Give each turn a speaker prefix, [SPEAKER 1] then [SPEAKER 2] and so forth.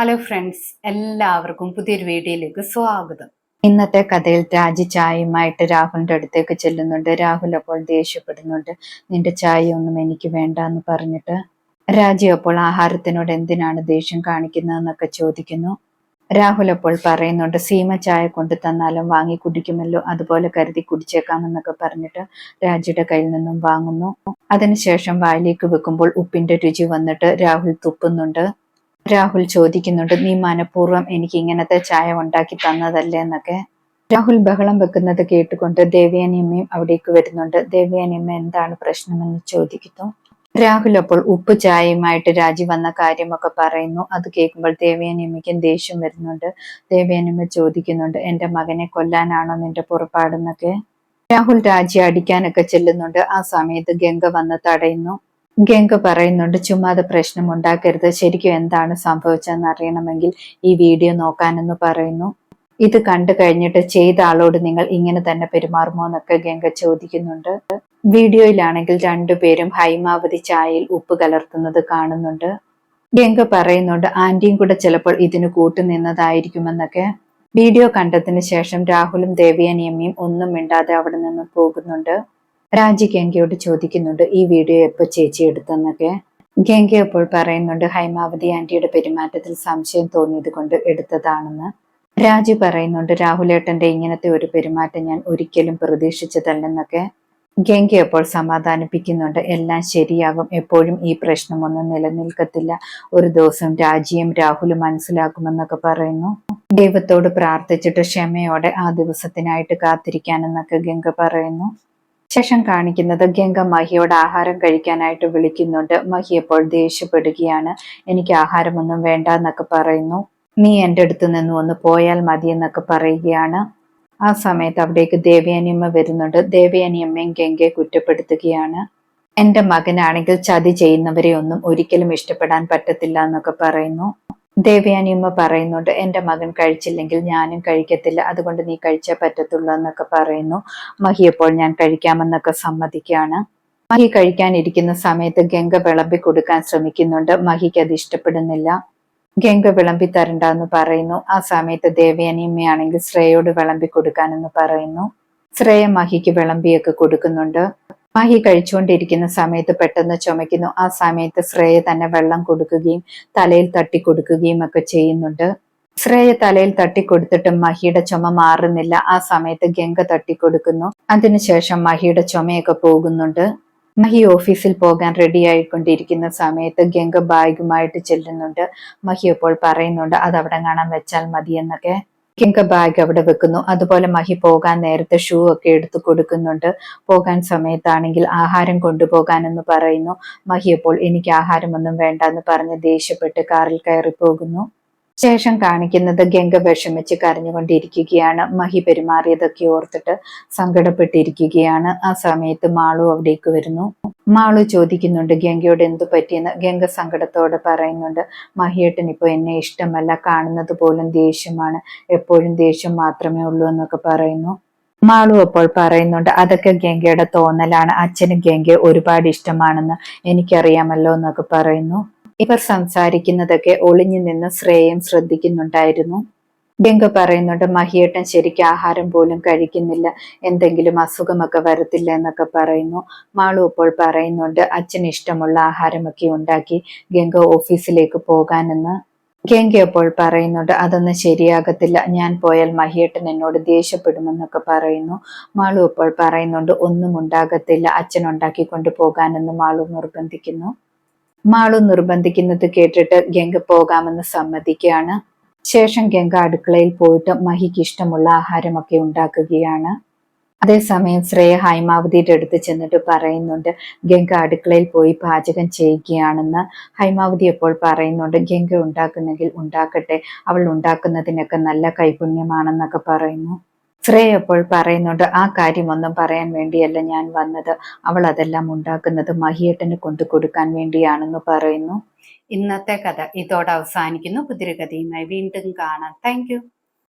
[SPEAKER 1] Hello friends എല്ലാവർക്കും പുതിയൊരു വീഡിയോയിലേക്ക് സ്വാഗതം.
[SPEAKER 2] ഇന്നത്തെ കഥയിൽ രാജി ചായയുമായിട്ട് രാഹുലിന്റെ അടുത്തേക്ക് ചെല്ലുന്നുണ്ട്. രാഹുൽ അപ്പോൾ ദേഷ്യപ്പെടുന്നുണ്ട്. നിന്റെ ചായ ഒന്നും എനിക്ക് വേണ്ട എന്ന് പറഞ്ഞിട്ട് രാജി അപ്പോൾ ആഹാരത്തിനോട് എന്തിനാണ് ദേഷ്യം കാണിക്കുന്നതെന്നൊക്കെ ചോദിക്കുന്നു. രാഹുൽ അപ്പോൾ പറയുന്നുണ്ട് സീമ ചായ കൊണ്ടു തന്നാലും വാങ്ങി കുടിക്കുമല്ലോ. അതുപോലെ കരുതി കുടിച്ചേക്കാമെന്നൊക്കെ പറഞ്ഞിട്ട് രാജിയുടെ കയ്യിൽ നിന്നും വാങ്ങുന്നു. അതിനുശേഷം വായിലേക്ക് വെക്കുമ്പോൾ ഉപ്പിന്റെ രുചി വന്നിട്ട് രാഹുൽ തുപ്പുന്നുണ്ട്. രാഹുൽ ചോദിക്കുന്നുണ്ട് നീ മനഃപൂർവം എനിക്ക് ഇങ്ങനത്തെ ചായ ഉണ്ടാക്കി തന്നതല്ലേ? എന്നൊക്കെ. രാഹുൽ ബഹളം വെക്കുന്നത് കേട്ടുകൊണ്ട് ദേവയാനിയമ്മയും അവിടേക്ക് വരുന്നുണ്ട്. ദേവയാനിയമ്മ എന്താണ് പ്രശ്നമെന്ന് ചോദിക്കുന്നു? രാഹുൽ അപ്പോൾ ഉപ്പ് ചായയുമായിട്ട് രാജി വന്ന കാര്യമൊക്കെ പറയുന്നു. അത് കേൾക്കുമ്പോൾ ദേവയാനിയമ്മയ്ക്കും ദേഷ്യം വരുന്നുണ്ട്. ദേവയാനിയമ്മ ചോദിക്കുന്നുണ്ട് എന്റെ മകനെ കൊല്ലാനാണോ നിന്റെ പുറപ്പാടെന്നൊക്കെ? രാഹുൽ രാജി അടിക്കാനൊക്കെ ചെല്ലുന്നുണ്ട്. ആ സമയത്ത് ഗംഗ വന്ന് തടയുന്നു. ഗംഗ പറയുന്നുണ്ട് ചുമ്മാതെ പ്രശ്നം ഉണ്ടാക്കരുത്. ശരിക്കും എന്താണ് സംഭവിച്ചതെന്ന് അറിയണമെങ്കിൽ ഈ വീഡിയോ നോക്കാനെന്ന് പറയുന്നു. ഇത് കണ്ടു കഴിഞ്ഞിട്ട് ചെയ്ത ആളോട് നിങ്ങൾ ഇങ്ങനെ തന്നെ പെരുമാറുമോ എന്നൊക്കെ ഗംഗ ചോദിക്കുന്നുണ്ട്. വീഡിയോയിലാണെങ്കിൽ രണ്ടുപേരും ഹൈമാവതി ചായയിൽ ഉപ്പ് കലർത്തുന്നത് കാണുന്നുണ്ട്. ഗംഗ പറയുന്നുണ്ട് ആന്റിയും കൂടെ ചിലപ്പോൾ ഇതിന് കൂട്ടുനിന്നതായിരിക്കുമെന്നൊക്കെ വീഡിയോ കണ്ടതിന് ശേഷം രാഹുലും ദേവിയനിയമ്മയും ഒന്നും മിണ്ടാതെ അവിടെ നിന്ന് പോകുന്നുണ്ട്. രാജി ഗംഗയോട് ചോദിക്കുന്നുണ്ട് ഈ വീഡിയോ എപ്പോ ചേച്ചി എടുത്തെന്നൊക്കെ? ഗംഗ അപ്പോൾ പറയുന്നുണ്ട് ഹൈമാവതി ആന്റിയുടെ പെരുമാറ്റത്തിൽ സംശയം തോന്നിയത് കൊണ്ട് എടുത്തതാണെന്ന്. രാജു പറയുന്നുണ്ട് രാഹുലേട്ടന്റെ ഇങ്ങനത്തെ ഒരു പെരുമാറ്റം ഞാൻ ഒരിക്കലും പ്രതീക്ഷിച്ചതല്ലെന്നൊക്കെ. ഗംഗ അപ്പോൾ സമാധാനിപ്പിക്കുന്നുണ്ട് എല്ലാം ശരിയാകും എപ്പോഴും ഈ പ്രശ്നമൊന്നും നിലനിൽക്കത്തില്ല. ഒരു ദിവസം രാജിയും രാഹുലും മനസ്സിലാക്കുമെന്നൊക്കെ പറയുന്നു. ദൈവത്തോട് പ്രാർത്ഥിച്ചിട്ട് ക്ഷമയോടെ ആ ദിവസത്തിനായിട്ട് കാത്തിരിക്കാനെന്നൊക്കെ ഗംഗ പറയുന്നു. ശേഷം കാണിക്കുന്നത് ഗംഗ മഹിയോട് ആഹാരം കഴിക്കാനായിട്ട് വിളിക്കുന്നുണ്ട്. മഹി അപ്പോൾ ദേഷ്യപ്പെടുകയാണ്. എനിക്ക് ആഹാരമൊന്നും വേണ്ട എന്നൊക്കെ പറയുന്നു. നീ എന്റെ അടുത്ത് നിന്ന് ഒന്ന് പോയാൽ മതി എന്നൊക്കെ പറയുകയാണ്. ആ സമയത്ത് അവിടേക്ക് ദേവയാനിയമ്മ വരുന്നുണ്ട്. ദേവയാനിയമ്മയും ഗംഗയെ കുറ്റപ്പെടുത്തുകയാണ്. എന്റെ മകനാണെങ്കിൽ ചതി ചെയ്യുന്നവരെ ഒന്നും ഒരിക്കലും ഇഷ്ടപ്പെടാൻ പറ്റത്തില്ല എന്നൊക്കെ പറയുന്നു. ദേവയാനിയമ്മ പറയുന്നുണ്ട് എന്റെ മകൻ കഴിച്ചില്ലെങ്കിൽ ഞാനും കഴിക്കത്തില്ല. അതുകൊണ്ട് നീ കഴിച്ചേ പറ്റത്തുള്ളൂ എന്നൊക്കെ പറയുന്നു. മഹിയപ്പോൾ ഞാൻ കഴിക്കാമെന്നൊക്കെ സമ്മതിക്കുകയാണ്. മഹി കഴിക്കാനിരിക്കുന്ന സമയത്ത് ഗംഗ വിളമ്പി കൊടുക്കാൻ ശ്രമിക്കുന്നുണ്ട്. മഹിക്ക് അത് ഇഷ്ടപ്പെടുന്നില്ല. ഗംഗ വിളമ്പി തരണ്ടെന്ന് പറയുന്നു. ആ സമയത്ത് ദേവയാനിയമ്മയാണെങ്കിൽ ശ്രേയോട് വിളമ്പി കൊടുക്കാനെന്ന് പറയുന്നു. ശ്രേയ മഹിക്ക് വിളമ്പിയൊക്കെ കൊടുക്കുന്നുണ്ട്. മഹി കഴിച്ചുകൊണ്ടിരിക്കുന്ന സമയത്ത് പെട്ടെന്ന് ചുമയ്ക്കുന്നു. ആ സമയത്ത് ശ്രേയ തന്നെ വെള്ളം കൊടുക്കുകയും തലയിൽ തട്ടി കൊടുക്കുകയും ഒക്കെ ചെയ്യുന്നുണ്ട്. ശ്രേയ തലയിൽ തട്ടി തട്ടിക്കൊടുത്തിട്ടും മഹിയുടെ ചുമ മാറുന്നില്ല. ആ സമയത്ത് ഗംഗ തട്ടി കൊടുക്കുന്നു അതിനുശേഷം മഹിയുടെ ചുമയൊക്കെ പോകുന്നുണ്ട്. മഹി ഓഫീസിൽ പോകാൻ റെഡി ആയിക്കൊണ്ടിരിക്കുന്ന സമയത്ത് ഗംഗ ബാഗുമായിട്ട് ചെല്ലുന്നുണ്ട്. മഹി അപ്പോൾ പറയുന്നുണ്ട് അത് അവിടെ കാണാൻ വെച്ചാൽ മതി എന്നൊക്കെ കിങ്ക ബാഗ് അവിടെ വെക്കുന്നു. അതുപോലെ മഹി പോകാൻ നേരത്തെ ഷൂ ഒക്കെ എടുത്തു കൊടുക്കുന്നുണ്ട്. പോകാൻ സമയത്താണെങ്കിൽ ആഹാരം കൊണ്ടുപോകാൻ എന്ന് പറയുന്നു. മഹി അപ്പോൾ എനിക്ക് ആഹാരമൊന്നും വേണ്ട എന്ന് പറഞ്ഞ് ദേഷ്യപ്പെട്ട് കാറിൽ കയറി പോകുന്നു ശേഷം കാണിക്കുന്നത് ഗംഗ വിഷമിച്ച് കരഞ്ഞുകൊണ്ടിരിക്കുകയാണ്. മഹി പെരുമാറിയതൊക്കെ ഓർത്തിട്ട് സങ്കടപ്പെട്ടിരിക്കുകയാണ്. ആ സമയത്ത് മാളു അവിടേക്ക് വരുന്നു. മാളു ചോദിക്കുന്നുണ്ട് ഗംഗയോട് എന്തു പറ്റിയെന്ന്? ഗംഗ സങ്കടത്തോടെ പറയുന്നുണ്ട് മഹിയേട്ടൻ ഇപ്പൊ എന്നെ ഇഷ്ടമല്ല കാണുന്നത് പോലും ദേഷ്യമാണ്. എപ്പോഴും ദേഷ്യം മാത്രമേ ഉള്ളൂ എന്നൊക്കെ പറയുന്നു. മാളു അപ്പോൾ പറയുന്നുണ്ട് അതൊക്കെ ഗംഗയുടെ തോന്നലാണ്. അച്ഛന് ഗംഗയെ ഒരുപാട് ഇഷ്ടമാണെന്ന് എനിക്കറിയാമല്ലോ എന്നൊക്കെ പറയുന്നു. ഇവർ സംസാരിക്കുന്നതൊക്കെ ഒളിഞ്ഞു നിന്ന് ശ്രേയം ശ്രദ്ധിക്കുന്നുണ്ടായിരുന്നു. ഗംഗ പറയുന്നുണ്ട് മഹിയേട്ടൻ ശരിക്കും ആഹാരം പോലും കഴിക്കുന്നില്ല. എന്തെങ്കിലും അസുഖമൊക്കെ വരത്തില്ല എന്നൊക്കെ പറയുന്നു. മാളു ഇപ്പോൾ പറയുന്നുണ്ട് അച്ഛന് ഇഷ്ടമുള്ള ആഹാരമൊക്കെ ഉണ്ടാക്കി ഗംഗ ഓഫീസിലേക്ക് പോകാനെന്ന്. ഗംഗ അപ്പോൾ പറയുന്നുണ്ട് അതൊന്നും ശരിയാകത്തില്ല. ഞാൻ പോയാൽ മഹിയേട്ടൻ എന്നോട് ദേഷ്യപ്പെടുമെന്നൊക്കെ പറയുന്നു. മാളു ഇപ്പോൾ പറയുന്നുണ്ട് ഒന്നും ഉണ്ടാകത്തില്ല. അച്ഛൻ ഉണ്ടാക്കിക്കൊണ്ട് പോകാനെന്ന് മാളു നിർബന്ധിക്കുന്നു. മാളു നിർബന്ധിക്കുന്നത് കേട്ടിട്ട് ഗംഗ പോകാമെന്ന് സമ്മതിക്കുകയാണ്. ശേഷം ഗംഗ അടുക്കളയിൽ പോയിട്ട് മഹിക്ക് ഇഷ്ടമുള്ള ആഹാരമൊക്കെ ഉണ്ടാക്കുകയാണ്. അതേസമയം ശ്രേയ ഹൈമാവതിയുടെ അടുത്ത് ചെന്നിട്ട് പറയുന്നുണ്ട് ഗംഗ അടുക്കളയിൽ പോയി പാചകം ചെയ്യുകയാണെന്ന്. ഹൈമാവതി എപ്പോൾ പറയുന്നുണ്ട് ഗംഗ ഉണ്ടാക്കുന്നെങ്കിൽ ഉണ്ടാക്കട്ടെ അവൾ ഉണ്ടാക്കുന്നതിനൊക്കെ നല്ല കൈപുണ്യമാണെന്നൊക്കെ പറയുന്നു. ശ്രേയ അപ്പോൾ പറയുന്നുണ്ട് ആ കാര്യമൊന്നും പറയാൻ വേണ്ടിയല്ല ഞാൻ വന്നത്. അവൾ അതെല്ലാം ഉണ്ടാക്കുന്നത് മഹിയേട്ടന് കൊണ്ടു കൊടുക്കാൻ വേണ്ടിയാണെന്ന് പറയുന്നു.
[SPEAKER 1] ഇന്നത്തെ കഥ ഇതോടെ അവസാനിക്കുന്നു. പുതിരി വീണ്ടും കാണാം. താങ്ക്